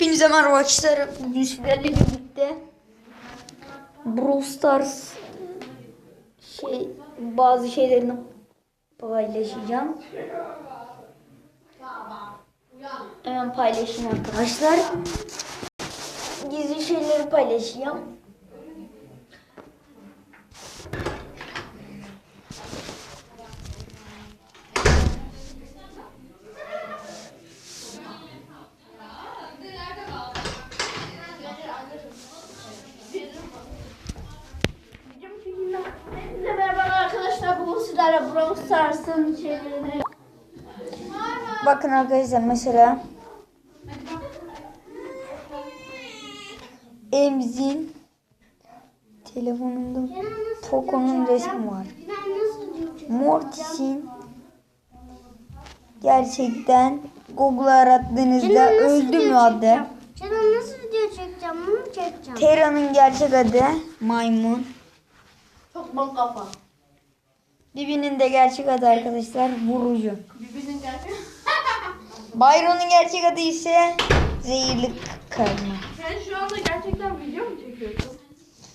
Hepinize merhaba arkadaşlar. Bugün sizlerle birlikte Brawl Stars şey bazı şeylerini paylaşacağım. Hemen paylaşayım arkadaşlar. Gizli şeyleri paylaşacağım. Stars'ın şeylerini... Bakın arkadaşlar mesela Emzin telefonunda Poco'nun resmi var. Mortis'in gerçekten Google'a arattığınızda öldü mü adı? Canım nasıl video çekeceğim? Bunu mu çekeceğim? Tera'nın gerçek adı Maymun. Çok bol kafa. Bibi'nin de gerçek adı arkadaşlar Vurucu. Birbirinin gerçek. Byron'un gerçek adı ise Zehirli Karma. Sen şu